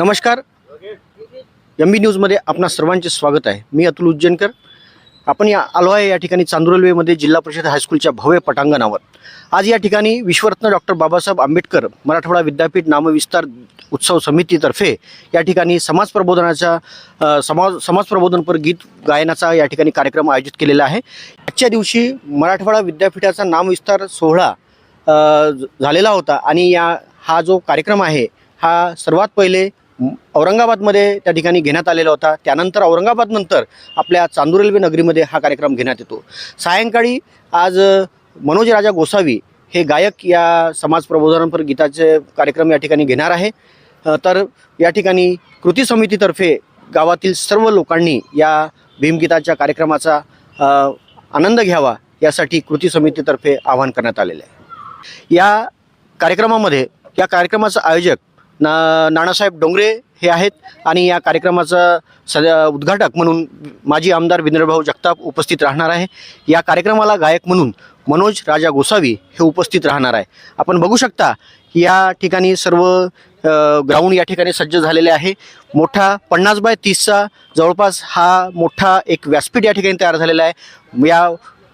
नमस्कार. एम बी न्यूजमध्ये आपणा सर्वांचे स्वागत आहे. मी अतुल उज्जैनकर. आपण या आलो आहे या ठिकाणी चांदूर रेल्वेमध्ये जिल्हा परिषद हायस्कूलच्या भव्य पटांगणावर. आज या ठिकाणी विश्वरत्न डॉक्टर बाबासाहेब आंबेडकर मराठवाडा विद्यापीठ नामविस्तार उत्सव समितीतर्फे या ठिकाणी समाज प्रबोधनाचा समाज समाज प्रबोधनपर गीत गायनाचा या ठिकाणी कार्यक्रम आयोजित केलेला आहे. आजच्या दिवशी मराठवाडा विद्यापीठाचा नामविस्तार सोहळा झालेला होता आणि या हा जो कार्यक्रम आहे हा सर्वात पहिले औरंगाबादमध्ये त्या ठिकाणी घेण्यात आलेला होता. त्यानंतर औरंगाबादनंतर आपल्या चांदूर रेल्वे नगरीमध्ये हा कार्यक्रम घेण्यात येतो. सायंकाळी आज मनोज राजा गोसावी हे गायक या समाज प्रबोधनपर गीताचे कार्यक्रम या ठिकाणी घेणार आहे. तर या ठिकाणी कृती समितीतर्फे गावातील सर्व लोकांनी या भीमगीताच्या कार्यक्रमाचा आनंद घ्यावा यासाठी कृती समितीतर्फे आवाहन करण्यात आलेलं आहे. या कार्यक्रमामध्ये या कार्यक्रमाचं आयोजक ना नानासाहेब डोंगरे हे आहेत आणि या कार्यक्रमाचं स उद्घाटक म्हणून माजी आमदार विनरभाऊ जगताप उपस्थित राहणार आहे. या कार्यक्रमाला गायक म्हणून मनोज राजा गोसावी हे उपस्थित राहणार आहे. आपण बघू शकता या ठिकाणी सर्व ग्राउंड या ठिकाणी सज्ज झालेले आहे. मोठा पन्नास बाय तीसचा जवळपास हा मोठा एक व्यासपीठ या ठिकाणी तयार झालेला आहे. या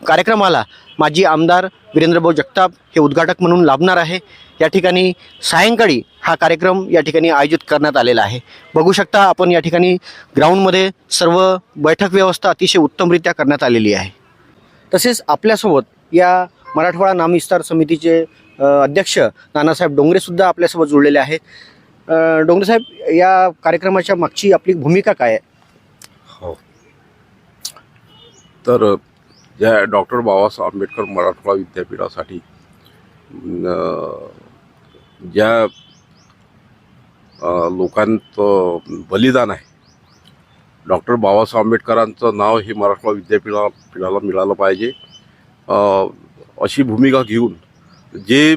कार्यक्रमाला माजी आमदार वीरेंद्रभाऊ जगताप हे उद्घाटक म्हणून लाभणार आहे. या ठिकाणी सायंकाळी हा कार्यक्रम या ठिकाणी आयोजित करण्यात आलेला आहे. बघू शकता आपण या ठिकाणी ग्राउंडमध्ये सर्व बैठक व्यवस्था अतिशय उत्तमरित्या करण्यात आलेली आहे. तसेच आपल्यासोबत या मराठवाडा नामविस्तार समितीचे अध्यक्ष नानासाहेब डोंगरेसुद्धा आपल्यासोबत जुळलेले आहेत. डोंगरेसाहेब या कार्यक्रमाच्या मागची आपली भूमिका काय आहे? हो. तर ज्या डॉक्टर बाबासाहेब आंबेडकर मराठवाडा विद्यापीठासाठी ज्या लोकांचं बलिदान आहे. डॉक्टर बाबासाहेब आंबेडकरांचं नाव हे मराठवाडा विद्यापीठा पीठाला मिळालं पाहिजे. अशी भूमिका घेऊन जे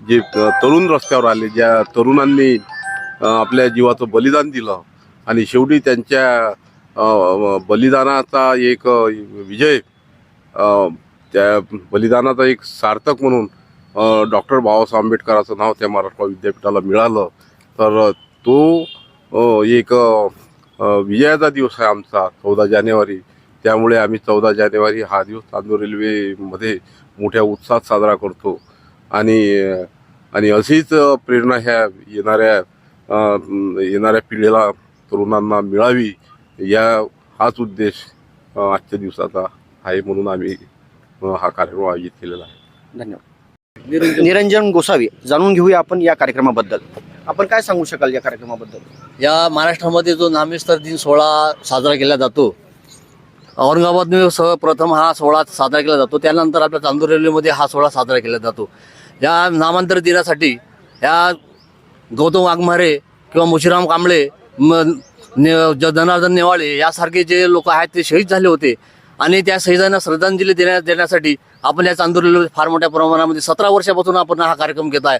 जे तरुण रस्त्यावर आले ज्या तरुणांनी आपल्या जीवाचं बलिदान दिलं आणि शेवटी त्यांच्या बलिदानाचा एक विजय त्या बलिदानाचा एक सार्थक म्हणून डॉक्टर बाबासाहेब आंबेडकराचं नाव त्या मराठवाडा विद्यापीठाला मिळालं. तर तो एक विजयाचा दिवस आहे आमचा चौदा जानेवारी. त्यामुळे आम्ही चौदा जानेवारी हा दिवस चांदूर रेल्वेमध्ये मोठ्या उत्साहात साजरा करतो. आणि आणि अशीच प्रेरणा ह्या येणाऱ्या येणाऱ्या पिढीला तरुणांना मिळावी या हाच उद्देश आजच्या दिवसाचा आहे म्हणून आम्ही हा कार्यक्रम आयोजित केलेला आहे. धन्यवाद. निरंजन गोसावी जाणून घेऊया आपण या कार्यक्रमाबद्दल. आपण काय सांगू शकाल या कार्यक्रमाबद्दल? या महाराष्ट्रामध्ये जो नामविस्तार दिन सोहळा साजरा केला जातो औरंगाबादमध्ये सर्वप्रथम हा सोहळा साजरा केला जातो त्यानंतर आपल्या चांदूर रेल्वेमध्ये हा सोहळा साजरा केला जातो. या नामांतर दिनासाठी या गौतम वाघमारे किंवा मुशिराम कांबळे जनार्दन नेवाळे यासारखे जे लोक आहेत ते शहीद झाले होते. आणि त्या शहीदांना श्रद्धांजली देण्या देण्यासाठी आपण या चांदूर फार मोठ्या प्रमाणामध्ये सतरा वर्षापासून आपण हा कार्यक्रम घेत आहे.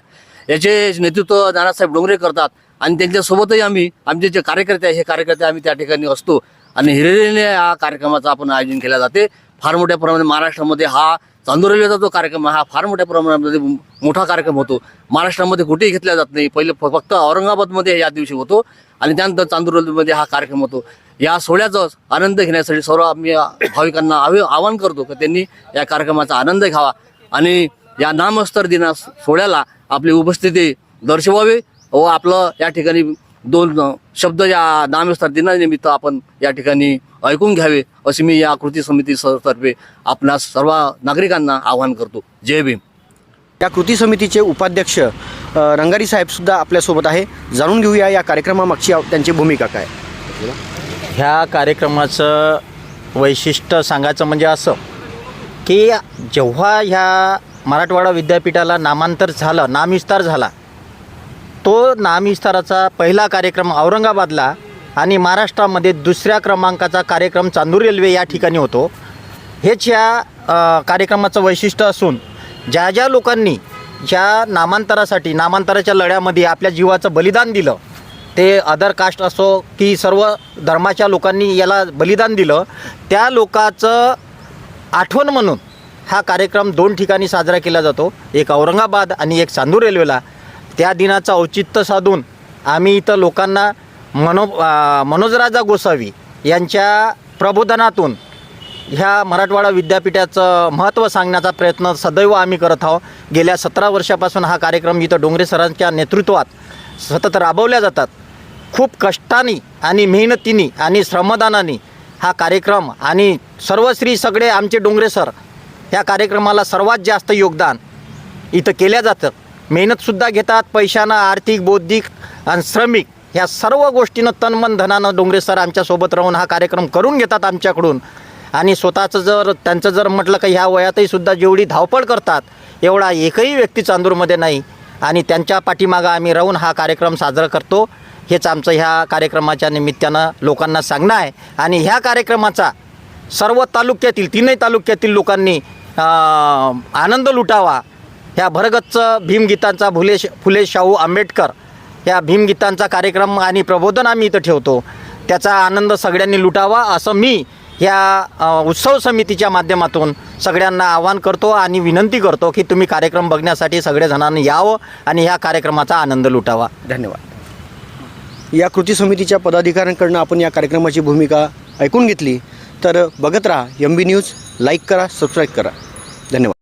याचे नेतृत्व नानासाहेब डोंगरे करतात आणि त्यांच्यासोबतही आम्ही आमचे जे कार्यकर्ते आहे हे कार्यकर्ते आम्ही त्या ठिकाणी असतो. आणि हिरेने या कार्यक्रमाचं आपण आयोजन केलं जाते. फार मोठ्या प्रमाणात महाराष्ट्रामध्ये हा चांदूर जो कार्यक्रम हा फार मोठ्या प्रमाणामध्ये मोठा कार्यक्रम होतो. महाराष्ट्रामध्ये कुठेही घेतला जात नाही. पहिले फक्त औरंगाबादमध्ये या दिवशी होतो आणि त्यानंतर चांदूर रेल्वेमध्ये हा कार्यक्रम होतो. या सोहळ्याचा आनंद घेण्यासाठी सर्व आम्ही भाविकांना आव आवाहन करतो की त्यांनी या कार्यक्रमाचा आनंद घ्यावा आणि या नामस्तर दिना सोहळ्याला आपली उपस्थिती दर्शवावी व आपलं या ठिकाणी दोन शब्द या नामविस्तार दिनानिमित्त आपण या ठिकाणी ऐकून घ्यावे अशी मी या कृती समिती तर्फे आपणास सर्व नागरिकांना आवाहन करतो. जय भीम. या कृती समितीचे उपाध्यक्ष रंगारी साहेबसुद्धा आपल्यासोबत आहे. जाणून घेऊया या कार्यक्रमामागची त्यांची भूमिका काय? ह्या कार्यक्रमाचं वैशिष्ट्य सांगायचं म्हणजे असं की जेव्हा ह्या मराठवाडा विद्यापीठाला नामांतर झालं नामविस्तार झाला तो नामविस्ताराचा पहिला कार्यक्रम औरंगाबादला आणि महाराष्ट्रामध्ये दुसऱ्या क्रमांकाचा कार्यक्रम चांदूर रेल्वे या ठिकाणी होतो. हेच या कार्यक्रमाचं वैशिष्ट्य असून ज्या ज्या लोकांनी ज्या नामांतरासाठी नामांतराच्या लढ्यामध्ये आपल्या जीवाचं बलिदान दिलं ते अदर कास्ट असो की सर्व धर्माच्या लोकांनी याला बलिदान दिलं त्या लोकाचं आठवण म्हणून हा कार्यक्रम दोन ठिकाणी साजरा केला जातो. एक औरंगाबाद आणि एक चांदूर रेल्वेला. त्या दिनाचं औचित्य साधून आम्ही इथं लोकांना मनो मनोजराजा गोसावी यांच्या प्रबोधनातून ह्या मराठवाडा विद्यापीठाचं महत्त्व सांगण्याचा प्रयत्न सदैव आम्ही करत आहोत. गेल्या सतरा वर्षापासून हा कार्यक्रम इथं डोंगरे सरांच्या नेतृत्वात सतत राबवल्या जातात. खूप कष्टाने आणि मेहनतीने आणि श्रमदानाने हा कार्यक्रम आणि सर्वश्री सगळे आमचे डोंगरे सर ह्या कार्यक्रमाला सर्वात जास्त योगदान इथं केल्या जातं. मेहनतसुद्धा घेतात पैशानं आर्थिक बौद्धिक आणि श्रमिक ह्या सर्व गोष्टीनं तनमन धनानं डोंगरे सर आमच्यासोबत राहून हा कार्यक्रम करून घेतात आमच्याकडून. आणि स्वतःचं जर त्यांचं जर म्हटलं का ह्या वयातही सुद्धा जेवढी धावपळ करतात एवढा एकही व्यक्ती चांदूरमध्ये नाही. आणि त्यांच्या पाठीमागं आम्ही राहून हा कार्यक्रम साजरा करतो. हेच आमचं ह्या कार्यक्रमाच्या निमित्तानं लोकांना सांगणं आहे. आणि ह्या कार्यक्रमाचा सर्व तालुक्यातील तीनही तालुक्यातील लोकांनी आनंद लुटावा. ह्या भरगच्च भीमगीतांचा भुले फुले शाहू आंबेडकर ह्या भीमगीतांचा कार्यक्रम आणि प्रबोधन आम्ही इथं ठेवतो. त्याचा आनंद सगळ्यांनी लुटावा असं मी ह्या उत्सव समितीच्या माध्यमातून सगळ्यांना आवाहन करतो आणि विनंती करतो की तुम्ही कार्यक्रम बघण्यासाठी सगळेजणांनी यावं आणि ह्या कार्यक्रमाचा आनंद लुटावा. धन्यवाद. या कृती समितीच्या पदाधिकाऱ्यांकडनं आपण या कार्यक्रमाची भूमिका ऐकून घेतली. तर बघत राहा एम बी न्यूज लाईक करा सबस्क्राईब करा. धन्यवाद.